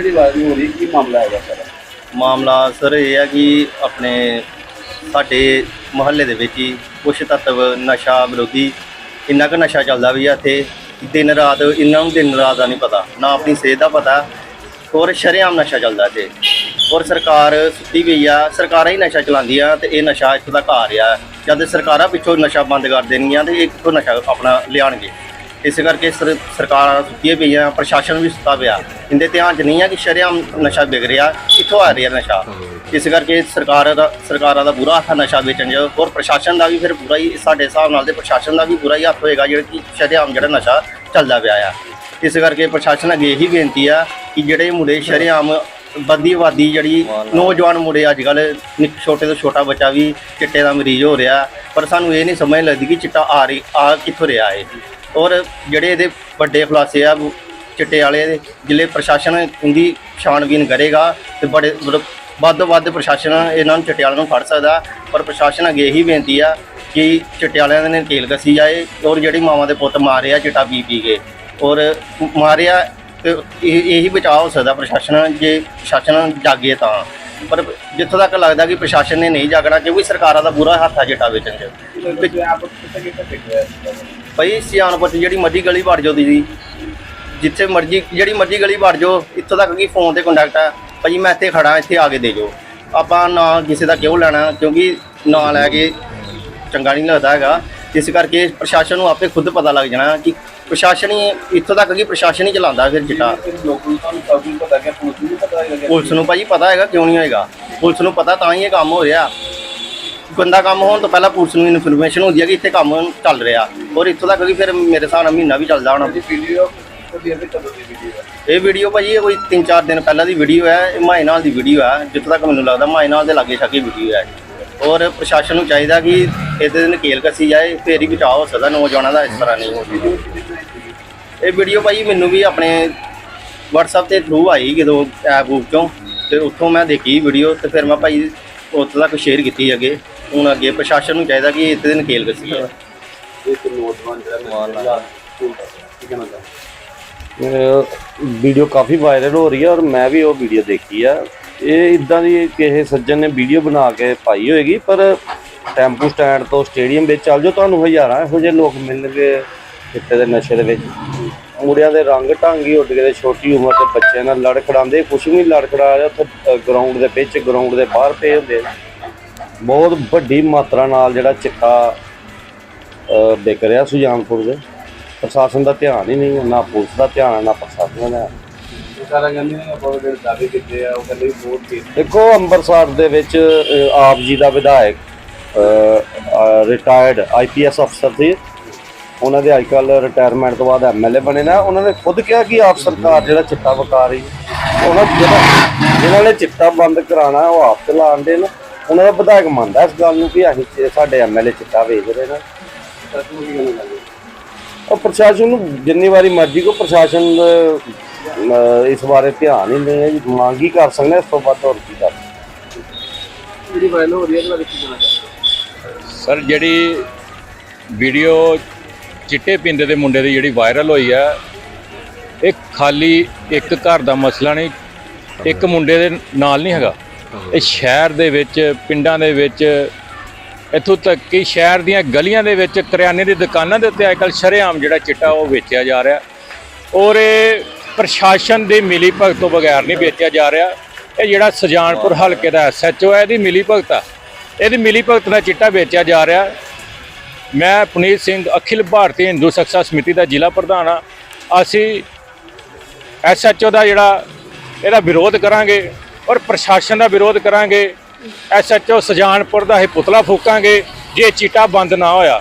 ਜਿਹੜੀ ਵਾਇਰਲ ਹੋ ਰਹੀ ਕੀ ਮਾਮਲਾ ਹੈਗਾ ਸਰ? ਮਾਮਲਾ ਸਰ ਇਹ ਹੈ ਕਿ ਆਪਣੇ ਸਾਡੇ ਮੁਹੱਲੇ ਦੇ ਵਿੱਚ ਹੀ ਕੁਛ ਤੱਤਵ ਨਸ਼ਾ ਵਿਰੋਧੀ ਇੰਨਾ ਕੁ ਨਸ਼ਾ ਚੱਲਦਾ ਵੀ ਆ ਇੱਥੇ ਦਿਨ ਰਾਤ ਇਹਨਾਂ ਨੂੰ ਦਿਨ ਰਾਤ ਦਾ ਨਹੀਂ ਪਤਾ, ਨਾ ਆਪਣੀ ਸਿਹਤ ਦਾ ਪਤਾ ਔਰ ਸ਼ਰੇਆਮ ਨਸ਼ਾ ਚੱਲਦਾ ਇੱਥੇ। ਔਰ ਸਰਕਾਰ ਸੁੱਤੀ ਪਈ ਆ, ਸਰਕਾਰਾਂ ਹੀ ਨਸ਼ਾ ਚਲਾਉਂਦੀਆਂ ਤੇ ਇਹ ਨਸ਼ਾ ਇੱਥੋਂ ਤੱਕ ਆ ਰਿਹਾ। ਜਦ ਸਰਕਾਰਾਂ ਪਿੱਛੋਂ ਨਸ਼ਾ ਬੰਦ ਕਰ ਦੇਣਗੀਆਂ ਤੇ ਇਹ ਕਿੱਥੋਂ ਨਸ਼ਾ ਆਪਣਾ ਲਿਆਣਗੇ ਇਸ ਕਰਕੇ ਸਰ- ਸਰਕਾਰਾਂ ਸੁੱਤੀਆਂ ਪਈਆਂ, ਪ੍ਰਸ਼ਾਸਨ ਵੀ ਸੁੱਤਾ ਪਿਆ। ਇਹਦੇ ਧਿਆਨ 'ਚ ਨਹੀਂ ਆ ਕਿ ਸ਼ਰੇਆਮ ਨਸ਼ਾ ਵਿਕ ਰਿਹਾ, ਕਿੱਥੋਂ ਆ ਰਿਹਾ ਨਸ਼ਾ? ਇਸ ਕਰਕੇ ਸਰਕਾਰ ਦਾ, ਸਰਕਾਰਾਂ ਦਾ ਬੁਰਾ ਹੱਥ ਆ ਨਸ਼ਾ ਵੇਚਣ 'ਚ। ਔਰ ਪ੍ਰਸ਼ਾਸਨ ਦਾ ਵੀ ਫਿਰ ਬੁਰਾ ਹੀ, ਸਾਡੇ ਹਿਸਾਬ ਨਾਲ ਤੇ ਪ੍ਰਸ਼ਾਸਨ ਦਾ ਵੀ ਬੁਰਾ ਹੀ ਹੱਥ ਹੋਏਗਾ ਜਿਹੜਾ ਕਿ ਸ਼ਰੇਆਮ ਜਿਹੜਾ ਨਸ਼ਾ ਚੱਲਦਾ ਪਿਆ ਆ। ਇਸ ਕਰਕੇ ਪ੍ਰਸ਼ਾਸਨ ਅੱਗੇ ਇਹੀ ਬੇਨਤੀ ਆ ਕਿ ਜਿਹੜੇ ਮੁੰਡੇ ਸ਼ਰੇਆਮ ਵੱਧਦੀ ਆਬਾਦੀ ਜਿਹੜੀ ਨੌਜਵਾਨ ਮੁੰਡੇ ਅੱਜ ਕੱਲ ਛੋਟੇ ਤੋਂ ਛੋਟਾ ਬੱਚਾ ਵੀ ਚਿੱਟੇ ਦਾ ਮਰੀਜ਼ ਹੋ ਰਿਹਾ, ਪਰ ਸਾਨੂੰ ਇਹ ਨਹੀਂ ਸਮਝ ਲੱਗਦੀ ਕਿ ਚਿੱਟਾ ਆ ਰਹੀ, ਆ ਕਿੱਥੋਂ ਰਿਹਾ ਹੈ ਔਰ ਜਿਹੜੇ ਇਹਦੇ ਵੱਡੇ ਖੁਲਾਸੇ ਆ ਚਿੱਟੇ ਵਾਲੇ ਦੇ ਜ਼ਿਲ੍ਹੇ ਪ੍ਰਸ਼ਾਸਨ ਇਹਦੀ ਛਾਣਬੀਨ ਕਰੇਗਾ ਤੇ ਬੜੇ ਮਤਲਬ ਵੱਧ ਤੋਂ ਵੱਧ ਪ੍ਰਸ਼ਾਸਨ ਇਹਨਾਂ ਨੂੰ ਚਿੱਟੇ ਵਾਲਿਆਂ ਨੂੰ ਫੜ ਸਕਦਾ। ਪਰ ਪ੍ਰਸ਼ਾਸਨ ਅੱਗੇ ਇਹੀ ਬੇਨਤੀ ਆ ਕਿ ਚਿੱਟੇ ਵਾਲਿਆਂ ਦੇ ਨਕੇਲ ਕੱਸੀ ਜਾਏ ਔਰ ਜਿਹੜੀ ਮਾਵਾਂ ਦੇ ਪੁੱਤ ਮਾਰਿਆ ਚਿੱਟਾ ਪੀ ਪੀ ਕੇ, ਔਰ ਮਾਰਿਆ ਤੇ ਇਹ, ਇਹੀ ਬਚਾਅ ਹੋ ਸਕਦਾ ਪ੍ਰਸ਼ਾਸਨ ਜੇ ਪ੍ਰਸ਼ਾਸਨ ਜਾਗੇ ਤਾਂ। ਪਰ ਜਿੱਥੋਂ ਤੱਕ ਲੱਗਦਾ ਕਿ ਪ੍ਰਸ਼ਾਸਨ ਨੇ ਨਹੀਂ ਜਾਗਣਾ, ਕਿਉਂਕਿ ਸਰਕਾਰਾਂ ਦਾ ਬੁਰਾ ਹੱਥ ਆ ਚਿੱਟਾ ਵੇਚਣ 'ਚ। ਭਾਈ ਸਿਆਣਪੁਰ 'ਚ ਜਿਹੜੀ ਮਰਜ਼ੀ ਗਲੀ ਵੜ ਜਾਓ ਦੀਦੀ ਜਿੱਥੇ ਮਰਜ਼ੀ ਜਿਹੜੀ ਮਰਜ਼ੀ ਗਲੀ ਵੜ ਜਾਓ ਇੱਥੋਂ ਤੱਕ ਕਿ ਫੋਨ ਤੇ ਕੰਟੈਕਟ ਆ। ਭਾਜੀ ਮੈਂ ਇੱਥੇ ਖੜਾ ਇੱਥੇ ਆ ਕੇ ਦੇ ਜਾਓ। ਆਪਾਂ ਨਾ ਕਿਸੇ ਦਾ ਕਿਉਂ ਲੈਣਾ ਕਿਉਂਕਿ ਨਾਂ ਲੈ ਕੇ ਚੰਗਾ ਨਹੀਂ ਲੱਗਦਾ ਹੈਗਾ। ਇਸ ਕਰਕੇ ਪ੍ਰਸ਼ਾਸਨ ਨੂੰ ਆਪੇ ਖੁਦ ਪਤਾ ਲੱਗ ਜਾਣਾ ਕਿ ਪ੍ਰਸ਼ਾਸਨ ਹੀ ਇੱਥੋਂ ਤੱਕ ਕਿ ਪ੍ਰਸ਼ਾਸਨ ਹੀ ਚਲਾਉਂਦਾ ਫਿਰ ਚਿੱਟਾ। ਪੁਲਿਸ ਨੂੰ ਭਾਜੀ ਪਤਾ ਹੈਗਾ ਕਿਉਂ ਨਹੀਂ ਹੋਏਗਾ। ਪੁਲਿਸ ਨੂੰ ਪਤਾ ਤਾਂ ਹੀ ਇਹ ਕੰਮ ਹੋ ਰਿਹਾ। ਗੰਦਾ ਕੰਮ ਹੋਣ ਤੋਂ ਪਹਿਲਾਂ ਪੁਲਿਸ ਨੂੰ ਇਨਫੋਰਮੇਸ਼ਨ ਹੁੰਦੀ ਹੈ ਕਿ ਇੱਥੇ ਕੰਮ ਚੱਲ ਰਿਹਾ। ਔਰ ਇੱਥੋਂ ਤੱਕ ਕਿ ਫਿਰ ਮੇਰੇ ਹਿਸਾਬ ਨਾਲ ਮਹੀਨਾ ਵੀ ਚੱਲਦਾ ਹੋਣਾ। ਦੀ ਵੀਡੀਓ ਦੀ ਇਹ ਵੀਡੀਓ ਭਾਜੀ ਇਹ ਕੋਈ 3-4 ਦਿਨ ਪਹਿਲਾਂ ਦੀ ਵੀਡੀਓ ਹੈ ਇਹ ਮਾਈ ਨਾਲ ਦੀ ਵੀਡੀਓ ਹੈ ਜਿੱਥੋਂ ਤੱਕ ਮੈਨੂੰ ਲੱਗਦਾ ਮਾਈ ਨਾਲ ਦੇ ਲਾਗੇ ਛਾਗੇ ਵੀਡੀਓ ਹੈ ਔਰ ਪ੍ਰਸ਼ਾਸਨ ਨੂੰ ਚਾਹੀਦਾ ਕਿ ਇਹਦੇ ਨਕੇਲ ਕੱਸੀ ਜਾਏ ਫੇਰ ਹੀ ਬਚਾਅ ਹੋ ਸਕਦਾ ਨੌਜਵਾਨਾਂ ਦਾ ਇਸ ਤਰ੍ਹਾਂ ਨਹੀਂ ਹੋ ਸਕਦਾ। ਇਹ ਵੀਡੀਓ ਭਾਜੀ ਮੈਨੂੰ ਵੀ ਆਪਣੇ WhatsApp ਤੇ ਥਰੂ ਆਈ ਜਦੋਂ ਐਪ ਉੱਪ ਚੋਂ। ਤੇ ਉੱਥੋਂ ਮੈਂ ਦੇਖੀ ਵੀਡੀਓ ਤੇ ਫਿਰ ਮੈਂ ਭਾਈ ਉੱਥੋਂ ਤੱਕ ਸ਼ੇਅਰ ਕੀਤੀ ਅੱਗੇ। ਹੁਣ ਅੱਗੇ ਪ੍ਰਸ਼ਾਸਨ ਨੂੰ ਚਾਹੀਦਾ ਕਿ ਇਹਦੇ ਨਕੇਲ ਕੱਸੀ ਜਾਏ ਇੱਕ ਨੌਜਵਾਨ ਜਿਹੜਾ ਨਸ਼ਾ ਸਕੂਲ ਦਾ ਕੀ ਕਹਿਣਾ ਚਾਹੁੰਦਾ? ਵੀਡੀਓ ਕਾਫੀ ਵਾਇਰਲ ਹੋ ਰਹੀ ਹੈ ਔਰ ਮੈਂ ਵੀ ਉਹ ਵੀਡੀਓ ਦੇਖੀ ਆ। ਇਹ ਇਦਾਂ ਦੀ ਕਿਸੇ ਸੱਜਣ ਨੇ ਵੀਡੀਓ ਬਣਾ ਕੇ ਪਾਈ ਹੋਏਗੀ ਪਰ ਟੈਂਪੂ ਸਟੈਂਡ ਤੋਂ ਸਟੇਡੀਅਮ ਵਿੱਚ ਚੱਲ ਜਾਓ ਤੁਹਾਨੂੰ ਹਜ਼ਾਰਾਂ ਇਹੋ ਜਿਹੇ ਲੋਕ ਮਿਲਣਗੇ ਚਿੱਟੇ ਦੇ ਨਸ਼ੇ ਦੇ ਵਿੱਚ। ਮੁੰਡਿਆਂ ਦੇ ਰੰਗ ਢੰਗੀ ਉੱਡ ਗਏ ਤੇ ਛੋਟੀ ਉਮਰ ਦੇ ਬੱਚਿਆਂ ਨਾਲ ਲੜ ਖੜਾਉਂਦੇ ਕੁਛ ਵੀ ਲੜ ਖੜਾ ਰਿਹਾ ਉੱਥੇ ਗਰਾਊਂਡ ਦੇ ਵਿੱਚ ਗਰਾਊਂਡ ਦੇ ਬਾਹਰ ਪਏ ਹੁੰਦੇ ਬਹੁਤ ਵੱਡੀ ਮਾਤਰਾ ਨਾਲ ਜਿਹੜਾ ਚਿੱਟਾ ਵਿਕ ਰਿਹਾ ਸੁਜਾਨਪੁਰ ਦੇ। ਪ੍ਰਸ਼ਾਸਨ ਦਾ ਧਿਆਨ ਹੀ ਨਹੀਂ ਹੈ, ਨਾ ਪੁਲਿਸ ਦਾ ਧਿਆਨ ਹੈ, ਨਾ ਪ੍ਰਸ਼ਾਸਨ ਦਾ ਸਾਰਾ ਕਹਿੰਦੇ ਨੇ ਆਪਾਂ ਜਿਹੜੇ ਦਾਅਵੇ ਕੀਤੇ ਆ ਉਹ ਕਹਿੰਦੇ ਵੀ ਵੋਟ ਦੇਖੋ ਅੰਮ੍ਰਿਤਸਰ ਦੇ ਵਿੱਚ ਆਪ ਜੀ ਦਾ ਵਿਧਾਇਕ ਰਿਟਾਇਰਡ ਆਈਪੀਐਸ ਅਫਸਰ ਸੀ। ਉਹਨਾਂ ਦੇ ਅੱਜਕੱਲ ਰਿਟਾਇਰਮੈਂਟ ਤੋਂ ਬਾਅਦ ਐਮਐਲਏ ਬਣੇ ਨਾ। ਉਹਨਾਂ ਨੇ ਖੁਦ ਕਿਹਾ ਕਿ ਆਪ ਸਰਕਾਰ ਜਿਹੜਾ ਚਿੱਟਾ ਵਕਾ ਰਹੀ। ਉਹਨਾਂ ਜਿਹੜਾ ਜਿਨ੍ਹਾਂ ਨੇ ਚਿੱਟਾ ਬੰਦ ਕਰਾਣਾ ਉਹ ਆਪ ਚਲਾਉਣ ਦੇ ਨਾ। ਉਹਨਾਂ ਦਾ ਵਿਧਾਇਕ ਮੰਨਦਾ ਇਸ ਗੱਲ ਨੂੰ ਕਿ ਅਸੀਂ ਚ- ਸਾਡੇ ਐਮਐਲਏ ਚਿੱਟਾ ਵੇਚ ਰਹੇ ਨੇ। ਉਹ ਪ੍ਰਸ਼ਾਸਨ ਨੂੰ ਜਿੰਨੀ ਵਾਰੀ ਮਰਜ਼ੀ ਕੋ ਪ੍ਰਸ਼ਾਸਨ ਅਹ, ਇਸ ਬਾਰੇ ਧਿਆਨ ਹੀ ਨਹੀਂ ਹੈ ਜੀ। ਮੰਗ ਹੀ ਕਰ ਸਕਦੇ ਹਾਂ, ਇਸ ਤੋਂ ਵੱਧ ਹੋਰ ਕੀ ਕਰ ਸਕਦੇ ਜਿਹੜੀ ਵਾਇਰਲ ਹੋ ਰਹੀ ਹੈ ਇਹਦੇ ਬਾਰੇ ਕੀ ਕਹਿਣਾ ਚਾਹੁੰਦੇ ਸਰ ਜਿਹੜੀ ਵੀਡੀਓ ਚਿੱਟੇ ਪਿੰਦੇ ਦੇ ਮੁੰਡੇ ਦੀ ਜਿਹੜੀ ਵਾਇਰਲ ਹੋਈ ਹੈ ਇਹ ਖਾਲੀ ਇੱਕ ਘਰ ਦਾ ਮਸਲਾ ਨਹੀਂ ਇੱਕ ਮੁੰਡੇ ਦੇ ਨਾਲ ਨਹੀਂ ਹੈਗਾ। ਇਹ ਸ਼ਹਿਰ ਦੇ ਵਿੱਚ ਪਿੰਡਾਂ ਦੇ ਵਿੱਚ ਇੱਥੋਂ ਤੱਕ ਕਿ ਸ਼ਹਿਰ ਦੀਆਂ ਗਲੀਆਂ ਦੇ ਵਿੱਚ ਕਰਿਆਨੇ ਦੀ ਦੁਕਾਨਾਂ ਦੇ ਉੱਤੇ ਅੱਜਕੱਲ ਸ਼ਰੇਆਮ ਜਿਹੜਾ ਚਿੱਟਾ ਉਹ ਵੇਚਿਆ ਜਾ ਰਿਹਾ। ਔਰ ਇਹ ਪ੍ਰਸ਼ਾਸਨ ਦੀ ਮਿਲੀ ਭਗਤ ਤੋਂ ਬਗੈਰ ਨਹੀਂ ਵੇਚਿਆ ਜਾ ਰਿਹਾ। ਇਹ ਜਿਹੜਾ ਸੁਜਾਨਪੁਰ ਹਲਕੇ ਦਾ ਐਸਐਚਓ ਹੈ ਇਹਦੀ ਮਿਲੀ ਭਗਤ ਆ। ਇਹਦੀ ਮਿਲੀ ਭਗਤ ਨਾਲ ਚਿੱਟਾ ਵੇਚਿਆ ਜਾ ਰਿਹਾ। ਮੈਂ ਪੁਨੀਤ ਸਿੰਘ ਅਖਿਲ ਭਾਰਤੀ ਹਿੰਦੂ ਸਖਸ਼ਾ ਸਮਿਤੀ ਦਾ ਜ਼ਿਲ੍ਹਾ ਪ੍ਰਧਾਨ ਆ। ਅਸੀਂ ਐਸਐਚਓ ਦਾ ਜਿਹੜਾ ਇਹਦਾ ਵਿਰੋਧ ਕਰਾਂਗੇ। ਔਰ ਪ੍ਰਸ਼ਾਸਨ ਦਾ ਵਿਰੋਧ ਕਰਾਂਗੇ। ਐਸਐਚਓ ਸੁਜਾਨਪੁਰ ਦਾ ਇਹ ਪੁਤਲਾ ਫੂਕਾਂਗੇ ਜੇ ਚਿੱਟਾ ਬੰਦ ਨਾ ਹੋਇਆ।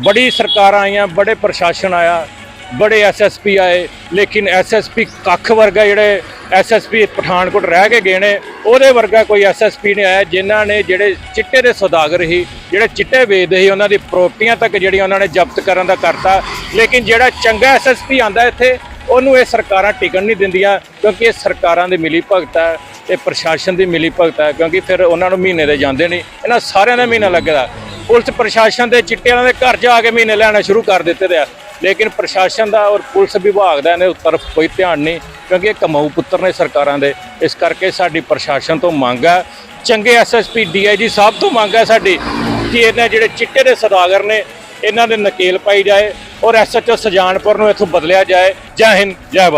ਬੜੀ ਸਰਕਾਰਾਂ ਆਈਆਂ, ਬੜੇ ਪ੍ਰਸ਼ਾਸਨ ਆਇਆ, ਬੜੇ ਐਸਐਸਪੀ ਆਏ, ਲੇਕਿਨ ਐਸਐਸਪੀ ਕੱਖ ਵਰਗਾ ਜਿਹੜੇ ਐਸਐਸਪੀ ਪਠਾਨਕੋਟ ਰਹਿ ਕੇ ਗਏ ਨੇ, ਉਹਦੇ ਵਰਗਾ ਕੋਈ ਐਸਐਸਪੀ ਨਹੀਂ ਆਇਆ, ਜਿਨ੍ਹਾਂ ਨੇ ਜਿਹੜੇ ਚਿੱਟੇ ਦੇ ਸੌਦਾਗਰ ਸੀ, ਜਿਹੜੇ ਚਿੱਟੇ ਵੇਚਦੇ ਸੀ, ਉਹਨਾਂ ਦੀ ਪ੍ਰਾਪਰਟੀਆਂ ਤੱਕ ਜਿਹੜੀਆਂ ਉਹਨਾਂ ਨੇ ਜ਼ਬਤ ਕਰਨ ਦਾ ਕਰਤਾ। ਲੇਕਿਨ ਜਿਹੜਾ ਚੰਗਾ ਐਸਐਸਪੀ ਆਂਦਾ ਇੱਥੇ, ਉਹਨੂੰ ਇਹ ਸਰਕਾਰਾਂ ਟਿਕਣ ਨਹੀਂ ਦਿੰਦੀਆਂ, ਕਿਉਂਕਿ ਇਹ ਸਰਕਾਰਾਂ ਦੀ ਮਿਲੀ ਭਗਤ ਹੈ ਇਹ ਪ੍ਰਸ਼ਾਸਨ ਦੀ ਮਿਲੀ ਭਗਤ ਹੈ, ਕਿਉਂਕਿ ਫਿਰ ਉਹਨਾਂ ਨੂੰ ਮਹੀਨੇ ਦੇ ਜਾਂਦੇ ਨਹੀਂ। ਇਹਨਾਂ ਸਾਰਿਆਂ ਦਾ ਮਹੀਨਾ ਲੱਗਦਾ। ਪੁਲਿਸ ਪ੍ਰਸ਼ਾਸਨ ਦੇ ਚਿੱਟੇ ਵਾਲਿਆਂ ਦੇ ਘਰ ਜਾ ਕੇ ਮਹੀਨੇ ਲੈਣਾ ਸ਼ੁਰੂ ਕਰ ਦਿੱਤੇ ਦੇ ਆ। ਲੇਕਿਨ ਪ੍ਰਸ਼ਾਸਨ ਦਾ ਔਰ ਪੁਲਿਸ ਵਿਭਾਗ ਦਾ ਇਹਨੇ ਤਰਫ ਕੋਈ ਧਿਆਨ ਨਹੀਂ, ਕਿਉਂਕਿ ਇਹ ਕਮਾਊ ਪੁੱਤਰ ਨੇ ਸਰਕਾਰਾਂ ਦੇ। ਇਸ ਕਰਕੇ ਸਾਡੀ ਪ੍ਰਸ਼ਾਸਨ ਤੋਂ ਮੰਗ ਹੈ। ਚੰਗੇ ਐਸਐਸਪੀ ਡੀਆਈਜੀ ਸਾਹਿਬ ਤੋਂ ਮੰਗ ਹੈ ਸਾਡੀ ਕਿ ਇਹਨਾਂ ਜਿਹੜੇ ਚਿੱਟੇ ਦੇ ਸੌਦਾਗਰ ਨੇ, ਇਹਨਾਂ ਦੇ ਨਕੇਲ ਪਾਈ ਜਾਏ ਔਰ ਐਸਐਚਓ ਸਜਾਨਪੁਰ ਨੂੰ ਇੱਥੋਂ ਬਦਲਿਆ ਜਾਏ। ਜੈ ਹਿੰਦ, ਜੈ ਭਾਰਤ।